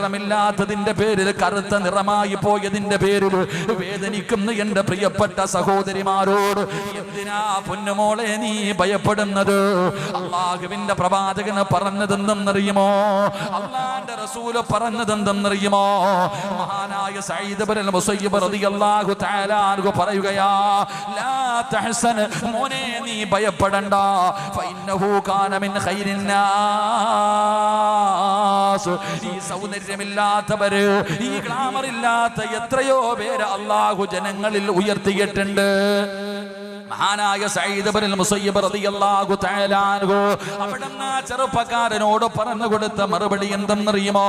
നിറമില്ലാത്തതിന്റെ പേരിൽ കറുത്ത നിറമായി പോയതിന്റെ പേരിൽ വേദനിക്കുന്ന എന്റെ പ്രിയപ്പെട്ട സഹോദരിമാരോട് എന്തിനാ പൊന്നുമോളെ നീ ഭയപ്പെടുന്നത്? അള്ളാഹുവിന്റെ പ്രവാചകന് പറഞ്ഞതെന്തെന്നറിയുമോ? അള്ളാന്റെ റസൂൽ പറഞ്ഞതെന്തെന്നറിയുമോ? മഹാനായ സയ്യിദ് ഇബ്നുൽ മുസയ്യിബ് റളിയല്ലാഹു തആല പറയുകയാ ലാ മോനെ നീ ഭയപ്പെടണ്ട. ഫഇന്നഹു കാന മിൻ ഖൈരിന്നാസ് ഈ ഈ സൗന്ദര്യമില്ലാത്തവര് ഈ ഗ്ലാമർ ഇല്ലാത്ത എത്രയോ പേര് അള്ളാഹു ജനങ്ങളിൽ ഉയർത്തിയിട്ടുണ്ട്. മഹാനായ സൈദബനിൽ മുസയ്യബ് റളിയല്ലാഹു തആല അൻഹു അവിടുന്ന് ചെറുപ്പക്കാരനോട് പറഞ്ഞു കൊടുത്ത മറുപടി എന്തെന്നറിയുമോ?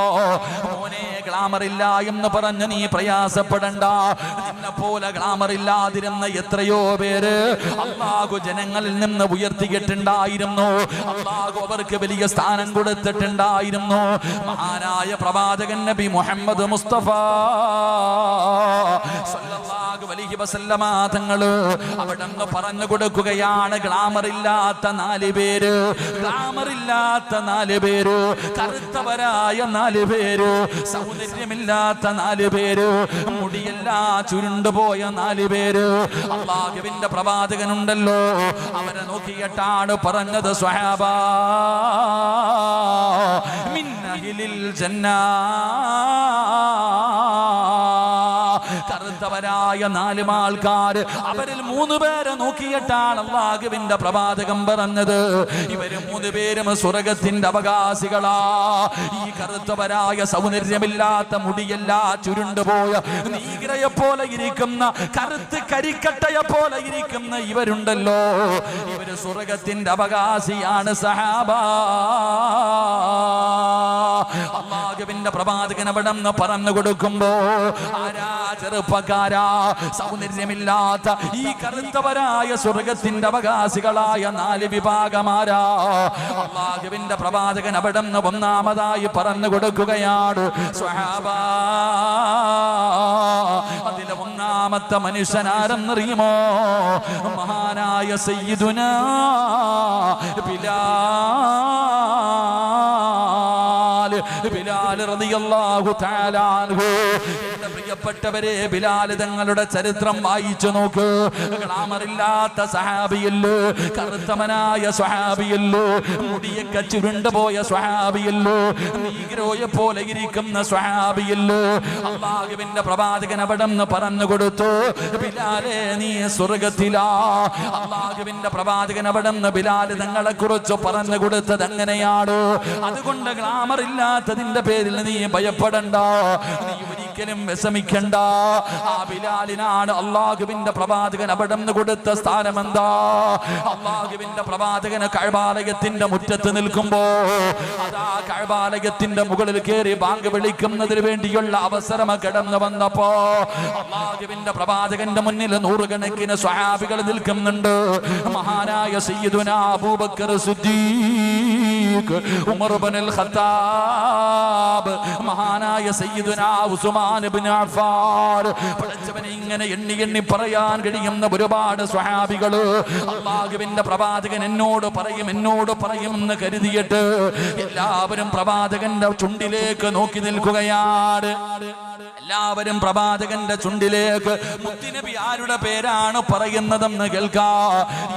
മോനെ ഗ്ലാമർ ഇല്ല എന്ന് പറഞ്ഞ് നീ പ്രയാസപ്പെടണ്ട. നിന്നെ പോലെ ഗ്ലാമർ ഇല്ലാതിരുന്ന എത്രയോ പേര് അള്ളാഹു ജനങ്ങളിൽ നിന്ന് ഉയർത്തിയിട്ടുണ്ടായിരുന്നു. അള്ളാഹു അവർക്ക് വലിയ സ്ഥാനം കൊടുത്തിട്ടുണ്ടായിരുന്നു. മഹാനായ പ്രവാചകൻ നബി മുഹമ്മദ് മുസ്തഫ തങ്ങൾ പറഞ്ഞു കൊടുക്കുകയാണ്. ഗ്ലാമർ ഇല്ലാത്ത നാല് പേര് ഗ്ലാമർ ഇല്ലാത്ത നാല് പേര് കറുത്തവരായ നാല് പേര് സൗന്ദര്യമില്ലാത്ത നാല് പേര്. മുടിയല്ല ചുരുണ്ടുപോയ നാല് പേര്. അള്ളാഹുവിന്റെ പ്രവാചകനുണ്ടല്ലോ. അവരെ നോക്കിയിട്ടാണ് പറഞ്ഞത് സ്വഹാബ. മിന്നഹിലിൽ ജന്നാ. കറുത്തവരായ നാല് ആൾക്കാർ അവരിൽ മൂന്ന് പേരെ നോക്കിയിട്ടാണ് അള്ളാഹുവിന്റെ പ്രവാചകം പറഞ്ഞത്. ഇവർ മൂന്ന് പേരും സ്വർഗത്തിന്റെ അവകാശികളാ. ഈ കറുത്തവരായ സൗന്ദര്യമില്ലാത്ത മുടിയല്ല ചുരുണ്ടുപോയ നീഗ്രയെ പോലെ ഇരിക്കുന്ന കറുത്ത് കരിക്കട്ടയെ പോലെ ഇരിക്കുന്ന ഇവരുണ്ടല്ലോ. ഇവർ സ്വർഗത്തിന്റെ അവകാശിയാണ് സഹാബ. അള്ളാഹുവിന്റെ പ്രവാചകൻ അവിടെ നിന്ന് പറഞ്ഞു കൊടുക്കുമ്പോ ആരാ ചെറുപ്പക്കാരാ? സൗന്ദര്യമില്ലാത്ത ഈ കറുത്തവരായ സ്വർഗത്തിന്റെ അവകാശികളായ നാല് വിഭാഗമാരാ. അള്ളാഹുവിന്റെ പ്രവാചകൻ അവിടെ നിന്ന് ഒന്നാമതായി പറഞ്ഞു കൊടുക്കുകയാണ് അതിലെ ഒന്നാമത്തെ മനുഷ്യനാരെന്നറിയുമോ? മഹാനായ സയ്യിദുന ബിലാൽ ബിലാൽ റളിയല്ലാഹു തആല അൻഹു എന്റെ പ്രിയപ്പെട്ടവരെ ബിലാൽ തങ്ങളുടെ ചരിത്രം വായിച്ചു നോക്ക്. ഗ്ലാമറില്ലാത്ത സഹാബിയല്ലോ കറുത്തമനായ സ്വഹാബിയല്ലോ മുടിയൊക്കെ ചുരുണ്ടുപോയ സ്വഹാബിയല്ലോ നീഗ്രോയെ പോലെ ഇരിക്കുന്ന സ്വഹാബിയല്ലോ. അള്ളാഹുവിന്റെ പ്രവാചകൻ അവിടെ പറഞ്ഞു കൊടുത്തു ബിലാലെ നീ സ്വർഗത്തിലാ അള്ളാഹുവിന്റെ പ്രവാചകൻ അവിടെ ബിലാൽ തങ്ങളെ കുറിച്ച് പറഞ്ഞു കൊടുത്തത് എങ്ങനെയാണോ? അതുകൊണ്ട് ഗ്ലാമർ ഇല്ലാത്തതിന്റെ പേരിൽ നീ ഭയപ്പെടണ്ട. നീ ഒരിക്കലും വിഷമിക്കണ്ട. ആ ബിലാലിനാണ് അള്ളാഹുവിന്റെ പ്രവാചകൻ അവിടം കൊടുത്ത സ്ഥാനം എന്താ അള്ളാഹുവിന്റെ പ്രവാചകന് കഴബാലയത്തിന്റെ മുറ്റത്ത് നിൽക്കുമ്പോ അതാ കഴബാലയത്തിന്റെ മുകളിൽ കയറി ബാങ്ക് വിളിക്കുന്നതിന് വേണ്ടിയുള്ള അവസരം കടന്നു വന്നപ്പോ അള്ളാഹുവിന്റെ പ്രവാചകന്റെ മുന്നിൽ നൂറുകണക്കിന് സ്വഹാബികൾ നിൽക്കുന്നുണ്ട്. മഹാനായ സയ്യിദുന അബൂബക്കർ സിദ്ദീഖ് ഉമർ ഇബ്നുൽ ഖത്താബ് മഹാനായ സയ്യിദുന ഉസ്മാൻ ഇബ്നു അഫ്ഫാൻ. പഠിച്ചവനെ ഇങ്ങനെ എണ്ണി എണ്ണി പറയാൻ കഴിയുന്ന ഒരുപാട് സ്വഹാബികൾ അള്ളാഹുവിന്റെ പ്രവാചകൻ എന്നോട് പറയും എന്നോട് പറയും എന്ന് കരുതിയിട്ട് എല്ലാവരും പ്രവാചകന്റെ ചുണ്ടിലേക്ക് നോക്കി നിൽക്കുകയാണ്. എല്ലാവരും പ്രവാചകന്റെ ചുണ്ടിലേക്ക് മുത്തിനബി ആരുടെ പേരാണ് പറയുന്നതെന്ന് കേൾക്കാ.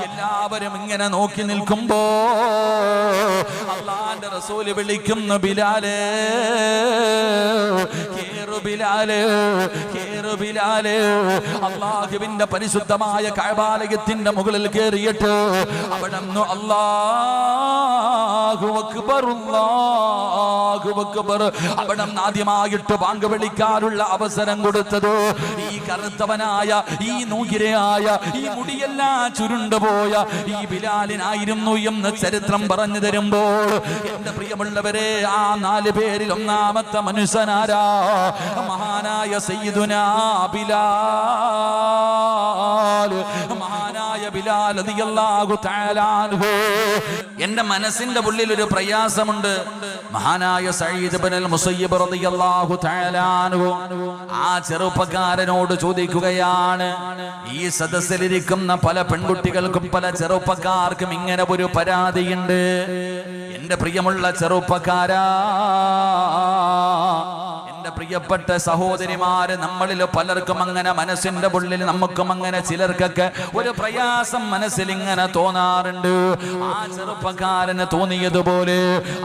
എല്ലാവരും ഇങ്ങനെ നോക്കി നിൽക്കുമ്പോ അള്ളാന്റെ റസൂൽ വിളിക്കുന്ന ബിലാലേ അള്ളാഹുവിന്റെ പരിശുദ്ധമായ കഴബാലയത്തിന്റെ മുകളിൽ കയറിയിട്ട് അവിടെ അള്ളാഹുവക്ക് അക്ബർ അവിടെ ആദ്യമായിട്ട് പങ്കുവിളിക്കാറുള്ള അവസരം കൊടുത്തത്. ഈ കറുത്തവനായ ഈ നൂകിരയായ ഈ മുടിയെല്ലാം ചുരുണ്ടുപോയ ഈ ബിലാലിനായിരുന്നു എന്ന് ചരിത്രം പറഞ്ഞു തരുമ്പോൾ എന്റെ പ്രിയമുള്ളവരെ ആ നാല് പേരിൽ ഒന്നാമത്തെ മനുഷ്യനാരാ? മഹാനായ സയ്യിദുനാ ബിലാൽ. മഹാനായ ബിലാൽ എന്റെ മനസ്സിന്റെ ഉള്ളിൽ ഒരു പ്രയാസമുണ്ട്. മഹാനായ സയ്യിദ് മുസയ്യിബ് റളിയല്ലാഹു ആ ചെറുപ്പക്കാരനോട് ചോദിക്കുകയാണ് ഈ സദസ്സിലിരിക്കുന്ന പല പെൺകുട്ടികൾക്കും പല ചെറുപ്പക്കാർക്കും ഇങ്ങനെ ഒരു പരാതിയുണ്ട്? എന്റെ പ്രിയമുള്ള ചെറുപ്പക്കാരാ പ്രിയപ്പെട്ട സഹോദരിമാര് നമ്മളിൽ പലർക്കും അങ്ങനെ മനസ്സിന്റെ ഉള്ളിൽ നമുക്കും അങ്ങനെ ചിലർക്കൊക്കെ ഒരു പ്രയാസം മനസ്സിൽ ഇങ്ങനെ തോന്നാറുണ്ട്. ആ ചെറുപ്പക്കാരന് തോന്നിയതുപോലെ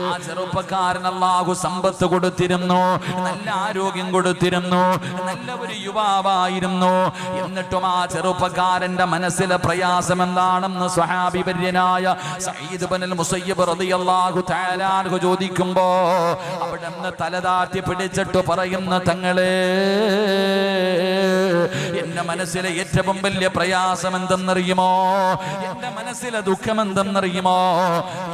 ആ ചെറുപ്പക്കാരൻ അള്ളാഹു സമ്പത്ത് കൊടുത്തിരുന്നു നല്ല ആരോഗ്യം കൊടുത്തിരുന്നു നല്ല ഒരു യുവാവായിരുന്നു. എന്നിട്ടും ആ ചെറുപ്പക്കാരന്റെ മനസ്സിലെ പ്രയാസം എന്താണെന്ന് സ്വഹാഭിപര്യനായ സയ്യിദ് ബനൽ മുസയ്യിബ് റളിയല്ലാഹു തആല ചോദിക്കുമ്പോൾ ചോദിക്കുമ്പോ അവിടെ തലതാറ്റി പിടിച്ചിട്ട് പറയുന്ന തങ്ങളെ. എന്റെ മനസ്സിലെ ഏറ്റവും വലിയ പ്രയാസം എന്തെന്നറിയുമോ എന്റെ മനസ്സിലെ ദുഃഖം എന്തെന്നറിയുമോ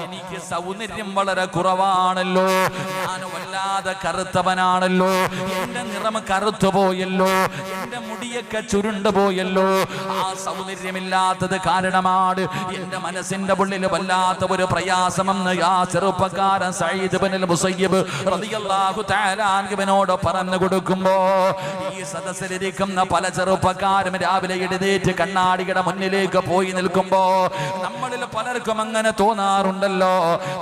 എനിക്ക് സൗന്ദര്യം വളരെ കുറവാണല്ലോ. ഞാൻ വല്ലാതെ കറുത്തവനാണല്ലോ. എന്റെ നിറം കറുത്തു പോയല്ലോ. എന്റെ മുടിയൊക്കെ ചുരുണ്ടു പോയല്ലോ. ആ സൗന്ദര്യമില്ലാത്തത് കാരണമാണ് എന്റെ മനസ്സിന്റെ ഉള്ളിൽ വല്ലാത്ത ഒരു പ്രയാസമെന്ന് ആ ചെറുപ്പക്കാരൻ സയ്യിദ് ബനൽ മുസയ്യബ് റളിയല്ലാഹു തആല അൻഹുവിനോട് പറഞ്ഞു കൊടുക്കുമ്പോ ഈ സദസ്സിലിരിക്കുന്ന പല ചെറുപ്പക്കാരും രാവിലെ എഴുന്നേറ്റ് കണ്ണാടിയുടെ മുന്നിലേക്ക് പോയി നിൽക്കുമ്പോ നമ്മളിൽ പലർക്കും അങ്ങനെ തോന്നാറുണ്ടല്ലോ.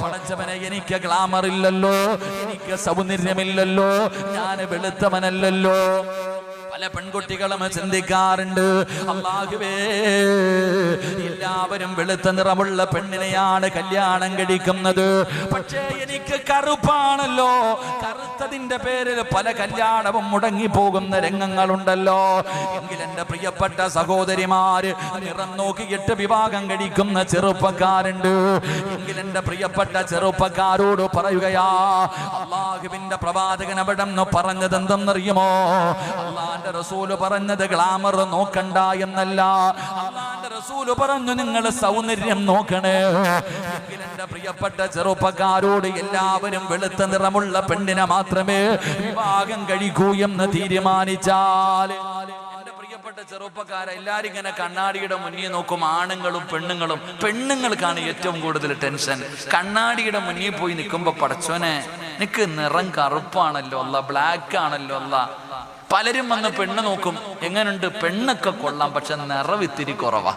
പടച്ചവനെ എനിക്ക് ഗ്ലാമർ ഇല്ലല്ലോ എനിക്ക് സൗന്ദര്യമില്ലല്ലോ ഞാൻ വെളുത്തവനല്ലല്ലോ. പല പെൺകുട്ടികളും ചിന്തിക്കാറുണ്ട്. അള്ളാഹുവേ എല്ലാവരും വെളുത്ത നിറമുള്ള പെണ്ണിനെയാണ് കല്യാണം കഴിക്കുന്നത്. പക്ഷേ എനിക്ക് കറുപ്പാണല്ലോ. കറുത്തതിന്റെ പേരിൽ പല കല്യാണവും മുടങ്ങി പോകുന്ന രംഗങ്ങളുണ്ടല്ലോ. എങ്കിൽ എന്റെ പ്രിയപ്പെട്ട സഹോദരിമാര് നിറം നോക്കിയിട്ട് വിവാഹം കഴിക്കുന്ന ചെറുപ്പക്കാരുണ്ട്. എങ്കിൽ എന്റെ പ്രിയപ്പെട്ട ചെറുപ്പക്കാരോട് പറയുകയാ അള്ളാഹുവിന്റെ പ്രവാചകൻ അവിടെ പറഞ്ഞത് എന്തെന്നറിയുമോ അള്ളാന്റെ റസൂൽ പറഞ്ഞത് ഗ്ലാമർ നോക്കണ്ട എന്നല്ല. അള്ളാന്റെ റസൂൽ പറഞ്ഞു നിങ്ങൾ സൗന്ദര്യം നോക്കണേ. എന്റെ പ്രിയപ്പെട്ട ചെറുപ്പക്കാരോട് എല്ലാവരും വെളുത്ത നിറമുള്ള പെണ്ണിനെ മാത്രമേ വിവാഹം കഴിക്കൂ എന്ന് തീരുമാനിച്ചാൽ. പ്രിയപ്പെട്ട ചെറുപ്പക്കാരെ എല്ലാരും ഇങ്ങനെ കണ്ണാടിയുടെ മുന്നിൽ നോക്കും. ആണുങ്ങളും പെണ്ണുങ്ങളും. പെണ്ണുങ്ങൾക്കാണ് ഏറ്റവും കൂടുതൽ ടെൻഷൻ. കണ്ണാടിയുടെ മുന്നിൽ പോയി നിൽക്കുമ്പോ പടച്ചോനെ നിനക്ക് നിറം കറുപ്പാണല്ലോ അല്ല ബ്ലാക്ക് ആണല്ലോ അല്ല. പലരും വന്ന് പെണ്ണ് നോക്കും. എങ്ങനുണ്ട്? പെണ്ണൊക്കെ കൊള്ളാം പക്ഷെ നിറവിത്തിരി കുറവാ.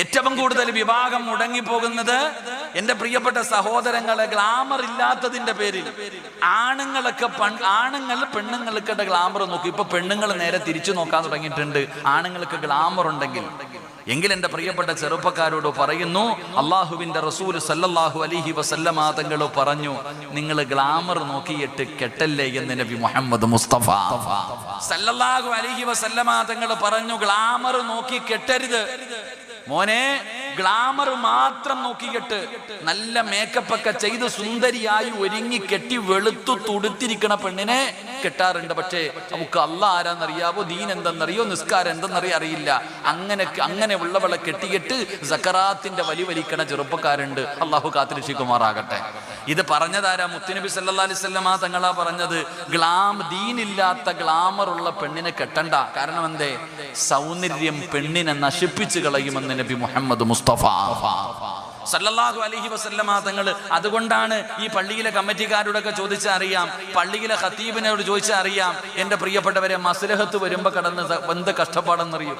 ഏറ്റവും കൂടുതൽ വിവാഹം മുടങ്ങിപ്പോകുന്നത് എന്റെ പ്രിയപ്പെട്ട സഹോദരങ്ങളെ ഗ്ലാമർ ഇല്ലാത്തതിന്റെ പേരിൽ. ആണുങ്ങളൊക്കെ ആണുങ്ങൾ പെണ്ണുങ്ങൾക്ക് ഗ്ലാമർ നോക്കും. ഇപ്പൊ പെണ്ണുങ്ങൾ നേരെ തിരിച്ചു നോക്കാൻ തുടങ്ങിയിട്ടുണ്ട്. ആണുങ്ങൾക്ക് ഗ്ലാമർ ഉണ്ടെങ്കിൽ. എങ്കിൽ എന്റെ പ്രിയപ്പെട്ട ചെറുപ്പക്കാരോട് പറയുന്നു അള്ളാഹുവിന്റെ റസൂൽ സല്ലല്ലാഹു അലിഹി വസല്ലമാ തങ്ങൾ പറഞ്ഞു നിങ്ങൾ ഗ്ലാമർ നോക്കിയിട്ട് കെട്ടല്ലേ എന്ന് നബി മുഹമ്മദ് മുസ്തഫ. സല്ലല്ലാഹു അലിഹി വസല്ലമാ തങ്ങൾ പറഞ്ഞു ഗ്ലാമർ നോക്കി കെട്ടരുത്. മോനെ ഗ്ലാമർ മാത്രം നോക്കിയിട്ട് നല്ല മേക്കപ്പ് ഒക്കെ ചെയ്ത് സുന്ദരിയായി ഒരുങ്ങി കെട്ടി വെളുത്തു തുടുത്തിരിക്കണ പെണ്ണിനെ കെട്ടാറുണ്ട്. പക്ഷേ നമുക്ക് അല്ല ആരാന്നറിയാവോ? ദീൻ എന്തെന്നറിയോ? നിസ്കാരം എന്തെന്നറിയോ അറിയില്ല. അങ്ങനെ അങ്ങനെ ഉള്ളവളെ കെട്ടിയിട്ട് സക്കറാത്തിന്റെ വലി വലിക്കണ ചെറുപ്പക്കാരുണ്ട്. അള്ളാഹു കാത്തിരക്ഷിക്കുമാറാകട്ടെ. ഇത് പറഞ്ഞതാരാ? മുത്തുനബി സല്ലാ അലിസ്വല്ലമാ തങ്ങളാ പറഞ്ഞത്. ഗ്ലാം ദീനില്ലാത്ത ഗ്ലാമർ ഉള്ള പെണ്ണിനെ കെട്ടണ്ട. കാരണം എന്തേ? സൗന്ദര്യം പെണ്ണിനെ നശിപ്പിച്ചു കളയുമെന്ന് നബി മുഹമ്മദ് മുസ്തഫ. സല്ലല്ലാഹു അലൈഹി വസല്ലമ തങ്ങൾ അതുകൊണ്ടാണ് ഈ പള്ളിയിലെ കമ്മിറ്റിക്കാരോടൊക്കെ ചോദിച്ചാൽ അറിയാം. പള്ളിയിലെ ഖത്തീബിനോട് ചോദിച്ചാൽ അറിയാം. എന്റെ പ്രിയപ്പെട്ടവരെ മസ്ലഹത്ത് വരുമ്പോൾ കടന്ന് എന്ത് കഷ്ടപ്പാടെന്നറിയും.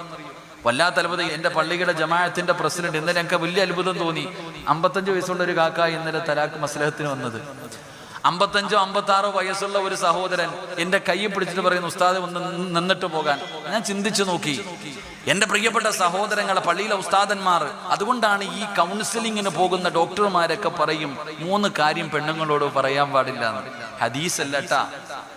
വല്ലാത്ത അത്ഭുതം. എന്റെ പള്ളിയുടെ ജമാഅത്തിന്റെ പ്രസിഡന്റ് ഇന്നലെ എനിക്ക് വലിയ അത്ഭുതം തോന്നി. അമ്പത്തഞ്ച് വയസ്സുള്ള ഒരു കാക്ക ഇന്നലെ തലാക്ക് മസ്ലഹത്തിന് വന്നത്. അമ്പത്തഞ്ചോ അമ്പത്താറോ വയസ്സുള്ള ഒരു സഹോദരൻ എന്റെ കൈ പിടിച്ചിട്ട് പറയുന്നു ഉസ്താദ് ഒന്ന് നിന്ന് നിന്നിട്ട് പോകാൻ. ഞാൻ ചിന്തിച്ചു നോക്കി. എന്റെ പ്രിയപ്പെട്ട സഹോദരങ്ങളെ പള്ളിയിലെ ഉസ്താദന്മാർ അതുകൊണ്ടാണ് ഈ കൗൺസിലിങ്ങിന് പോകുന്ന ഡോക്ടർമാരൊക്കെ പറയും മൂന്ന് കാര്യം പെണ്ണുങ്ങളോട് പറയാൻ പാടില്ല ഹദീസ് അല്ലട്ടാ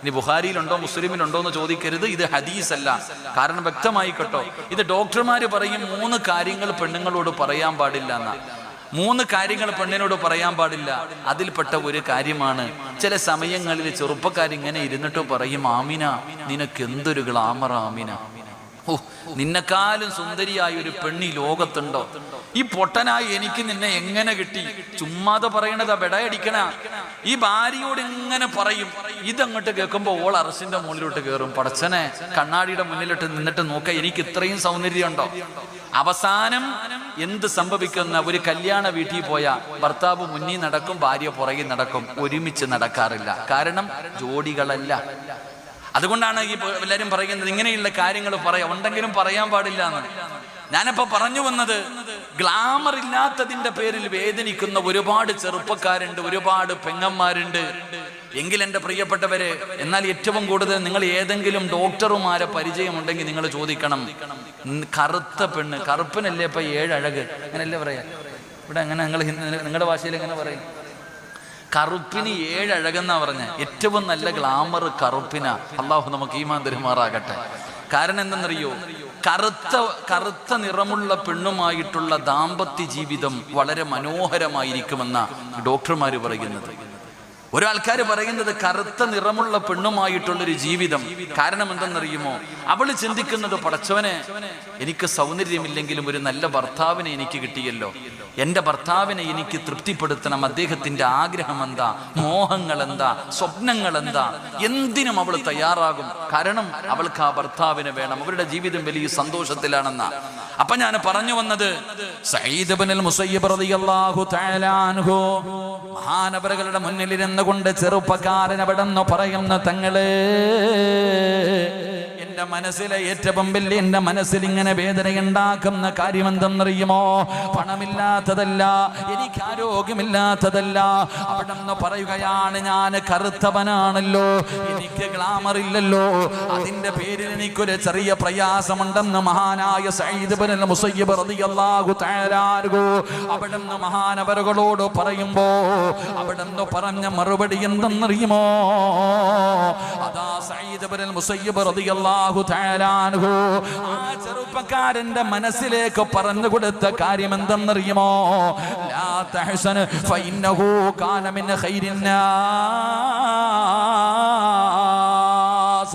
ഇനി ബുഹാരിയിലുണ്ടോ മുസ്ലിമിലുണ്ടോ എന്ന് ചോദിക്കരുത് ഇത് ഹദീസ് അല്ല കാരണം വ്യക്തമായി കേട്ടോ ഇത് ഡോക്ടർമാർ പറയും മൂന്ന് കാര്യങ്ങൾ പെണ്ണുങ്ങളോട് പറയാൻ പാടില്ല എന്നാ. മൂന്ന് കാര്യങ്ങൾ പെണ്ണിനോട് പറയാൻ പാടില്ല. അതിൽപ്പെട്ട ഒരു കാര്യമാണ്. ചില സമയങ്ങളിൽ ചെറുപ്പക്കാരിങ്ങനെ ഇരുന്നിട്ട് പറയും ആമിന നിനക്ക് എന്തൊരു ഗ്ലാമർ ആമിന? ഓ സുന്ദരിയായ ഒരു പെണ്ണി ലോകത്തുണ്ടോ? ഈ പൊട്ടനായി എനിക്ക് നിന്നെ എങ്ങനെ കിട്ടി? ചുമ്മാതെ പറയണതാ ബെടയടിക്കണ. ഈ ഭാര്യയോട് എങ്ങനെ പറയും. ഇതങ്ങോട്ട് കേൾക്കുമ്പോ ഓൾ അറസിന്റെ മുകളിലോട്ട് കയറും പടച്ചനെ കണ്ണാടിയുടെ മുന്നിലിട്ട് നിന്നിട്ട് നോക്ക എനിക്ക് ഇത്രയും സൗന്ദര്യമുണ്ടോ? അവസാനം എന്ത് സംഭവിക്കുന്ന ഒരു കല്യാണ വീട്ടിൽ പോയ ഭർത്താവ് മുന്നിൽ നടക്കും ഭാര്യ പുറകിൽ നടക്കും. ഒരുമിച്ച് നടക്കാറില്ല. കാരണം ജോഡികളല്ല. അതുകൊണ്ടാണ് ഈ എല്ലാവരും പറയുന്നത് ഇങ്ങനെയുള്ള കാര്യങ്ങൾ പറയാം. ഉണ്ടെങ്കിലും പറയാൻ പാടില്ല എന്ന്. ഞാനിപ്പോ പറഞ്ഞു വന്നത് ഗ്ലാമർ ഇല്ലാത്തതിന്റെ പേരിൽ വേദനിക്കുന്ന ഒരുപാട് ചെറുപ്പക്കാരുണ്ട് ഒരുപാട് പെങ്ങന്മാരുണ്ട്. എങ്കിൽ എന്റെ പ്രിയപ്പെട്ടവരെ എന്നാൽ ഏറ്റവും കൂടുതൽ നിങ്ങൾ ഏതെങ്കിലും ഡോക്ടർമാരെ പരിചയമുണ്ടെങ്കിൽ നിങ്ങൾ ചോദിക്കണം. കറുത്ത പെണ്ണ് കറുപ്പനല്ലേ ഇപ്പൊ ഏഴഴക്? അങ്ങനല്ലേ പറയാ? ഇവിടെ അങ്ങനെ നിങ്ങൾ നിങ്ങളുടെ ഭാഷയിൽ എങ്ങനെ പറയും? കറുപ്പിന് ഏഴഴകെന്നാ പറഞ്ഞ. ഏറ്റവും നല്ല ഗ്ലാമർ കറുപ്പിന. അള്ളാഹു നമുക്ക് ഈമാൻ തെരുമാറാകട്ടെ. കാരണം എന്തെന്നറിയോ? കറുത്ത കറുത്ത നിറമുള്ള പെണ്ണുമായിട്ടുള്ള ദാമ്പത്യ ജീവിതം വളരെ മനോഹരമായിരിക്കുമെന്ന ഡോക്ടർമാർ പറയുന്നത്. ഒരാൾക്കാർ പറയുന്നത് കറുത്ത നിറമുള്ള പെണ്ണുമായിട്ടുള്ളൊരു ജീവിതം. കാരണം എന്തെന്നറിയുമോ? അവൾ ചിന്തിക്കുന്നത് പടച്ചവനെ എനിക്ക് സൗന്ദര്യമില്ലെങ്കിലും ഒരു നല്ല ഭർത്താവിനെ എനിക്ക് കിട്ടിയല്ലോ. എന്റെ ഭർത്താവിനെ എനിക്ക് തൃപ്തിപ്പെടുത്തണം. അദ്ദേഹത്തിന്റെ ആഗ്രഹം എന്താ? മോഹങ്ങൾ എന്താ സ്വപ്നങ്ങൾ എന്താ എന്തിനും അവൾ തയ്യാറാകും. കാരണം അവൾക്ക് ആ ഭർത്താവിനെ വേണം. അവരുടെ ജീവിതം വലിയ സന്തോഷത്തിലാണെന്ന. അപ്പൊ ഞാൻ പറഞ്ഞു വന്നത് സയ്യിദ് മുസയ്യിബ് റളിയല്ലാഹു തആല അൻഹു മഹാനവറുകളുടെ മുന്നിലിരുന്നു കൊണ്ട് ചെറുപ്പക്കാരൻ അവിടെ നിന്ന് പറയുന്ന തങ്ങളെ. എന്റെ മനസ്സിലെ ഏറ്റവും വലിയ എന്റെ മനസ്സിൽ ഇങ്ങനെ വേദനയുണ്ടാക്കുന്ന കാര്യം എന്തെന്നറിയുമോ പണമില്ലാത്തതല്ല എനിക്ക് ആരോഗ്യമില്ലാത്തതല്ല. അവിടെ നിന്ന് പറയുകയാണ് ഞാൻ കറുത്തവനാണല്ലോ എനിക്ക് ഗ്ലാമർ ഇല്ലല്ലോ. അതിന്റെ പേരിൽ എനിക്കൊരു ചെറിയ പ്രയാസമുണ്ടെന്ന് മഹാനായ ഇബ്നുൽ മുസയ്യിബ് റളിയല്ലാഹു പറയുമ്പോ അവിടെ നിന്ന് പറഞ്ഞ മറുപടി എന്തെന്നറിയുമോ? അതാ സൈദ് ഇബ്നുൽ മുസയ്യിബ് റളിയല്ലാഹു ആ ചെറുപ്പക്കാരന്റെ മനസ്സിലേക്ക് പറഞ്ഞു കൊടുത്ത കാര്യം എന്തെന്നറിയുമോ? ലാ ഫഇന്നഹു കാന മിൻ ഖൈരിന്നാസ്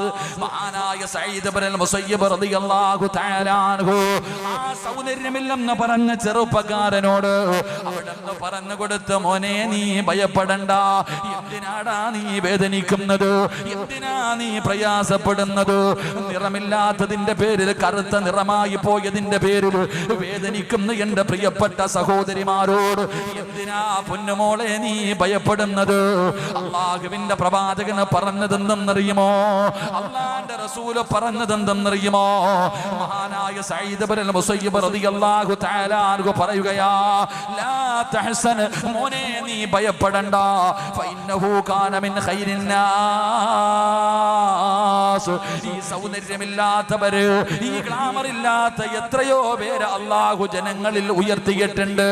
നാസ്. പറഞ്ഞ ചെറുപ്പക്കാരനോട് അവിടെ പറഞ്ഞു കൊടുത്ത മോനെ നീ ഭയപ്പെടണ്ട. എന്തിനാടാ നീ വേദനിക്കുന്നത്? എന്തിനാ നീ പ്രയാസപ്പെടുന്നത്? നിറമില്ലാത്തതിന്റെ പേരിൽ കറുത്ത നിറമായി പോയതിന്റെ പേരിൽ വേദനിക്കുന്ന എന്റെ പ്രിയപ്പെട്ട സഹോദരിമാരോട്. എന്തിനാ പൊന്നുമോളെ നീ ഭയപ്പെടുന്നത്? അള്ളാഹുവിന്റെ പ്രവാചകന് പറഞ്ഞതെന്തെന്നറിയുമോ? അള്ളാന്റെ റസൂൽ പറഞ്ഞതെന്തെന്നറിയുമോ? മഹാനായ സയ്യിദ് ഇബ്നുൽ മുസയ്യിബ് റളിയല്ലാഹു തആല അൻഹു പറയുകയാ ലാ തഹസൻ മോനെ നീ ഭയപ്പെടണ്ട. ഫഇന്നഹു കാന മിൻ ഖൈരിൻ നാസ്. ഈ സൗന്ദര്യമില്ലാത്തവര് ഈ ഗ്ലാമർ ഇല്ലാത്ത എത്രയോ പേര് അള്ളാഹു ജനങ്ങളിൽ ഉയർത്തിയിട്ടുണ്ട്.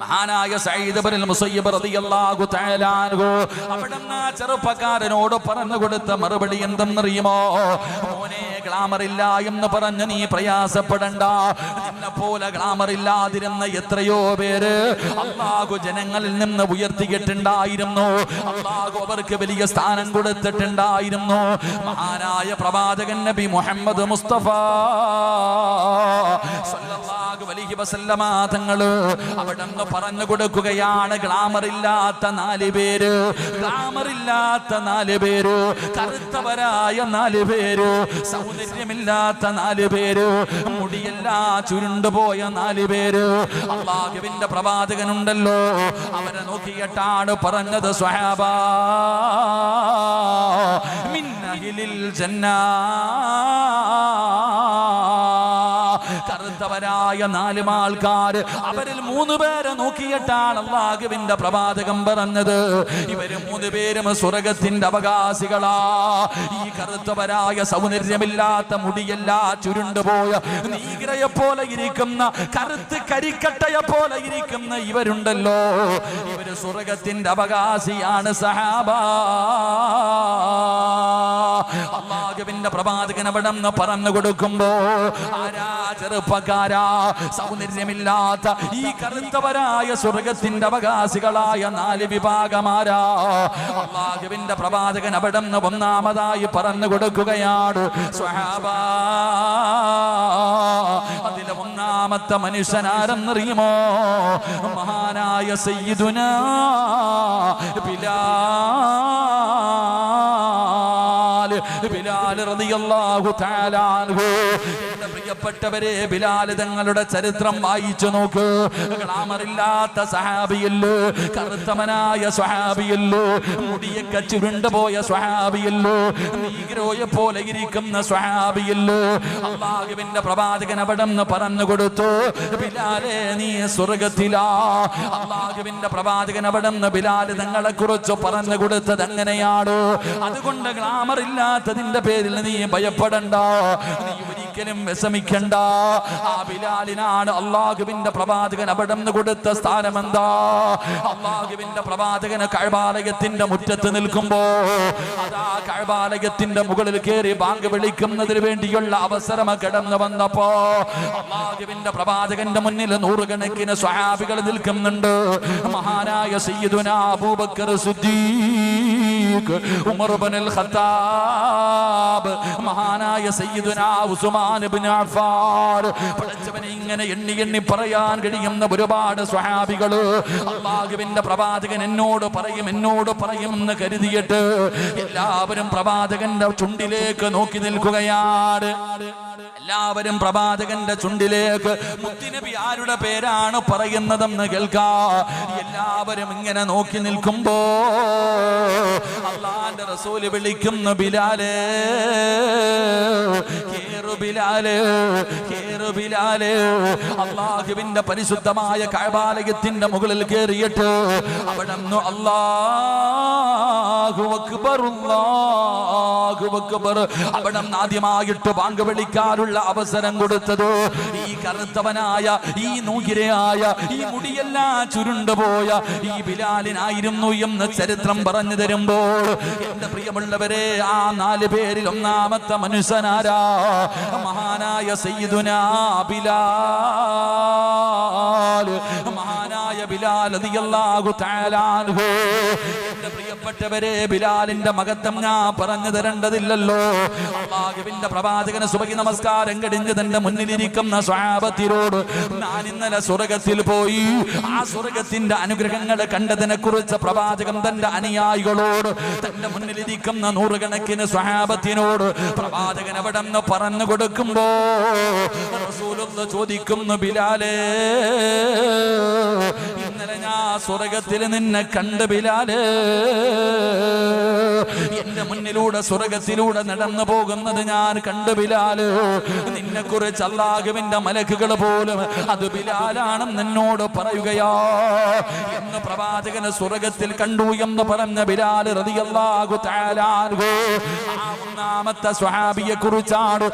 മഹാനായ സൈദബനിൽ മുസയ്യബ് റളിയല്ലാഹു തആല അവിടുന്ന് ആ ചെറുപ്പക്കാരനോട് പറഞ്ഞു കൊടുത്ത മറുപടി എന്തെന്നറിയുമോ? മോനെ ഗ്ലാമർ ഇല്ല എന്ന് പറഞ്ഞു നീ പ്രയാസപ്പെടണ്ട. നിന്നെ പോലെ ഗ്ലാമർ ഇല്ലാതിരുന്ന എത്രയോ പേര് അള്ളാഹു ജനങ്ങളിൽ നിന്ന് ഉയർത്തിയിട്ടുണ്ടായിരുന്നു. അള്ളാഹു അവർക്ക് വലിയ സ്ഥാനം കൊടുത്തിട്ടുണ്ടായിരുന്നു. മഹാനായ പ്രവാചകൻ നബി മുഹമ്മദ് മുസ്തഫ അലൈഹി വസല്ലമാതങ്ങൾ അവിടെ പറഞ്ഞു കൊടുക്കുകയാണ്. ഗ്ലാമർ ഇല്ലാത്ത നാല് പേര് ഗ്ലാമർ ഇല്ലാത്ത നാല് പേര് കറുത്തവരായ നാല് പേര് സൗന്ദര്യമില്ലാത്ത നാല് പേര് മുടിയെല്ലാ ചുരുണ്ടുപോയ നാല് പേര്. അള്ളാഹുവിന്റെ പ്രവാചകനുണ്ടല്ലോ അവരെ നോക്കിയിട്ടാണ് പറഞ്ഞത് സ്വഹാബ. മിന്നഹിലിൽ ജന്നാ. കറുത്തവരായ നാല് ആൾക്കാർ അവരിൽ മൂന്ന് പേരെ നോക്കിയിട്ടാണ് അള്ളാഹുവിന്റെ പ്രവാചകം പറഞ്ഞത്. ഇവർ മൂന്ന് പേരും സ്വർഗത്തിന്റെ അവകാശികളാ. ഈ കറുത്തവരായ സൗന്ദര്യമില്ലാത്ത മുടിയല്ല ചുരുണ്ടുപോയ നീഗ്രയെ പോലെ ഇരിക്കുന്ന കറുത്ത് കരിക്കട്ടയെ പോലെ ഇരിക്കുന്ന ഇവരുണ്ടല്ലോ. ഇവർ സ്വർഗത്തിന്റെ അവകാശിയാണ് സഹാബ. അള്ളാഹുവിന്റെ പ്രവാചകൻ അവിടെ നിന്ന് പറഞ്ഞു കൊടുക്കുമ്പോ ആരാ ചെറുപ്പക്കാരാ സൗന്ദര്യമില്ലാത്ത ഈ കറുത്തവരായ സ്വർഗത്തിന്റെ അവകാശികളായ നാല് വിഭാഗമാരാ. അള്ളാഹുവിന്റെ പ്രവാചകൻ അവിടെ നിന്ന് ഒന്നാമതായി പറഞ്ഞു കൊടുക്കുകയാണ്. അതിലെ ഒന്നാമത്തെ മനുഷ്യനാരെന്നറിയുമോ? മഹാനായ സയ്യിദുന ബിലാൽ. ബിലാൽ റളിയല്ലാഹു തആല അൻഹു. പ്രിയപ്പെട്ടവരെ ബിലാൽ തങ്ങളുടെ ചരിത്രം വായിച്ചു നോക്ക്. ഗ്ലാമറില്ലാത്ത സഹാബിയല്ലോ കറുത്തമനായ സ്വഹാബിയല്ലോ മുടിയൊക്കെ ചുരുണ്ടുപോയ സ്വഹാബിയല്ലോ നീഗ്രോയെ പോലെ ഇരിക്കുന്ന സ്വഹാബിയല്ലോ. അള്ളാഹുവിന്റെ പ്രവാചകൻ അവിടെ പറഞ്ഞു കൊടുത്തു ബിലാലെ നീ സ്വർഗത്തിലാ അള്ളാഹുവിന്റെ പ്രവാചകൻ അവിടെ ബിലാൽ തങ്ങളെ കുറിച്ച് പറഞ്ഞു കൊടുത്തത് എങ്ങനെയാണോ? അതുകൊണ്ട് ഗ്ലാമർ ഇല്ലാത്തതിന്റെ പേരിൽ നീ ഭയപ്പെടണ്ട. നീ ഒരിക്കലും വിഷമിക്കണ്ട ആ ബിലാലിനാണ് അള്ളാഹുവിന്റെ പ്രവാചകൻ അവിടം കൊടുത്ത സ്ഥാനം എന്താ അള്ളാഹുവിന്റെ പ്രവാചകന് കഴബാലയത്തിന്റെ മുറ്റത്ത് നിൽക്കുമ്പോ അതാ കഴബാലയത്തിന്റെ മുകളിൽ കയറി ബാങ്ക് വിളിക്കുന്നതിന് വേണ്ടിയുള്ള അവസരം കിടന്നു വന്നപ്പോ അള്ളാഹുവിന്റെ പ്രവാചകന്റെ മുന്നിൽ നൂറുകണക്കിന് സ്വഹാബികൾ നിൽക്കുന്നുണ്ട്. മഹാനായ സയ്യിദുന അബൂബക്കർ സിദ്ദീഖ് ഉമർ ഇബ്നുൽ ഖത്താബ് മഹാനായ സയ്യിദുന ഉസ്മാൻ ഇബ്നു അഫ്ഫാൻ. പഠിച്ചവനെ ഇങ്ങനെ എണ്ണി എണ്ണി പറയാൻ കഴിയുന്ന ഒരുപാട് സ്വഹാബികൾ. അള്ളാഹുവിന്റെ പ്രവാചകൻ എന്നോട് പറയും എന്നോട് പറയും എന്ന് കരുതിയിട്ട് എല്ലാവരും പ്രവാചകന്റെ ചുണ്ടിലേക്ക് നോക്കി നിൽക്കുകയാണ്. എല്ലാവരും പ്രവാചകന്റെ ചുണ്ടിലേക്ക് മുത്തിനബി ആരുടെ പേരാണ് പറയുന്നതെന്ന് കേൾക്കാം. എല്ലാവരും ഇങ്ങനെ നോക്കി നിൽക്കുമ്പോ റസൂൽ വിളിക്കുന്ന ബിലാലേ അള്ളാഹുവിന്റെ പരിശുദ്ധമായ കഴബാലയത്തിന്റെ മുകളിൽ കയറിയിട്ട് അവിടെ അവിടെ ആദ്യമായിട്ട് പങ്ക് വിളിക്കാനുള്ള അവസരം കൊടുത്തത് ഈ കറുത്തവനായ ഈ നൂകിരയായ ഈ മുടിയെല്ലാം ചുരുണ്ടുപോയ ഈ ബിലാലിനായിരുന്നു എന്ന് ചരിത്രം പറഞ്ഞു തരുമ്പോൾ എന്റെ പ്രിയമുള്ളവരെ ആ നാല് പേരിൽ ഒന്നാമത്തെ മനുഷ്യനാരാ? മഹാനായ സയ്യിദുനാ ബിലാൽ. മഹാനായ ബിലാൽ എന്റെ പ്രിയപ്പെട്ടവരെ ബിലാലിന്റെ മകത്വം ഞാൻ പറഞ്ഞു തരേണ്ടതില്ലല്ലോ. അള്ളാഹുവിന്റെ പ്രവാചകന് സുബഹി നമസ്കാരം കടിഞ്ഞ് തന്റെ മുന്നിലിരിക്കുന്ന സ്വാപത്തിനോട് ഞാൻ ഇന്നലെ സ്വർഗത്തിൽ പോയി. ആ സ്വർഗത്തിന്റെ അനുഗ്രഹങ്ങൾ കണ്ടതിനെ കുറിച്ച് പ്രവാചകൻ തന്റെ അനുയായികളോട് തന്റെ മുന്നിലിരിക്കുന്ന നൂറുകണക്കിന് സ്വഹാബത്തിനോട് പ്രവാചകൻ അവിടെ നിന്ന് പറഞ്ഞു കൊടുക്കുമ്പോ ചോദിക്കുന്നു ബിലാലേ സ്വർഗത്തിൽ നിന്നെ കണ്ട് ബിലാൽ. എന്റെ മുന്നിലൂടെ സ്വർഗത്തിലൂടെ നടന്നു പോകുന്നത് ഞാൻ കണ്ട് ബിലാൽ. നിന്നെ കുറിച്ച് അള്ളാഹുവിന്റെ മലക്കുകൾ പോലും അത് ബിലാലാണെന്ന് എന്നോട് പറയുകയാ. എന്ന് പ്രവാചകന് സ്വർഗത്തിൽ കണ്ടു എന്ന് പറഞ്ഞ ബിലാൽ അൻഹു. ആ ഒന്നാമത്തെ സ്വഹാബിയെ കുറിച്ചാണ്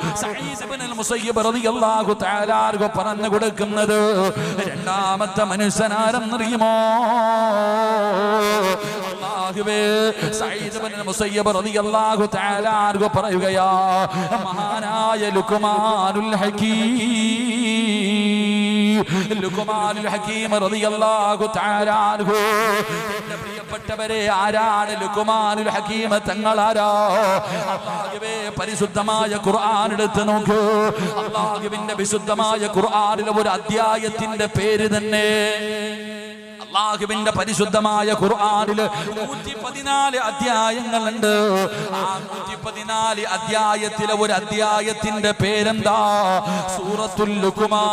മുസയ്യിബ് റളിയല്ലാഹു പറഞ്ഞു കൊടുക്കുന്നത്? രണ്ടാമത്തെ മനുഷ്യനാരെന്നറിയുമോ? അല്ലാഹുവേ സഈദ് ഇബ്നുൽ മുസയ്യബ് റളിയല്ലാഹു തആല അൻഹു പറയുകയാ മഹാനായ ലുക്മാനുൽ ഹകീം ലുക്മാനുൽ ഹകീം റളിയല്ലാഹു പ്രിയപ്പെട്ടവരെ ആരാണ് ലുക്കുമാനുൽ ഹക്കീമ തങ്ങളാരാ അല്ലാഹുവേ പരിശുദ്ധമായ ഖുർആൻ എടുത്ത് നോക്കൂ. അല്ലാഹുവിന്റെ വിശുദ്ധമായ ഖുർആനിലെ ഒരു അധ്യായത്തിന്റെ പേര് തന്നെ അള്ളാഹുവിന്റെ പരിശുദ്ധമായ ഖുർആനിൽ നൂറ്റി പതിനാല് അധ്യായങ്ങളുണ്ട്. ആ നൂറ്റി പതിനാല് അധ്യായത്തിലെ ഒരു അധ്യായത്തിന്റെ പേരെന്താ? സൂറത്തുൽ ലുക്കുമാ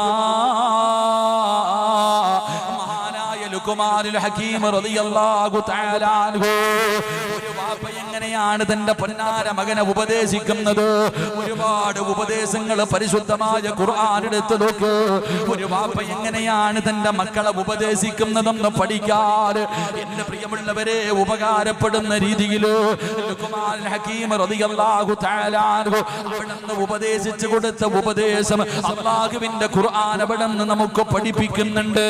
വാപ്പ എങ്ങനെയാണ് തന്റെ പൊന്നാര മകനെ ഉപദേശിക്കുന്നത്? ഒരുപാട് ഉപദേശങ്ങൾ പരിശുദ്ധമായ ഖുർആൻ നോക്ക്. ഒരു വാപ്പ എങ്ങനെയാണ് തന്റെ മക്കളെ ഉപദേശിക്കുന്നതെന്ന് പഠിക്കാൻ എന്റെ പ്രിയമുള്ളവരെ ഉപകാരപ്പെടുന്ന രീതിയിൽ അവിടുന്ന് ഉപദേശിച്ചു കൊടുത്ത ഉപദേശം അള്ളാഹുവിന്റെ ഖുർആൻ അവിടെ നമുക്ക് പഠിപ്പിക്കുന്നുണ്ട്.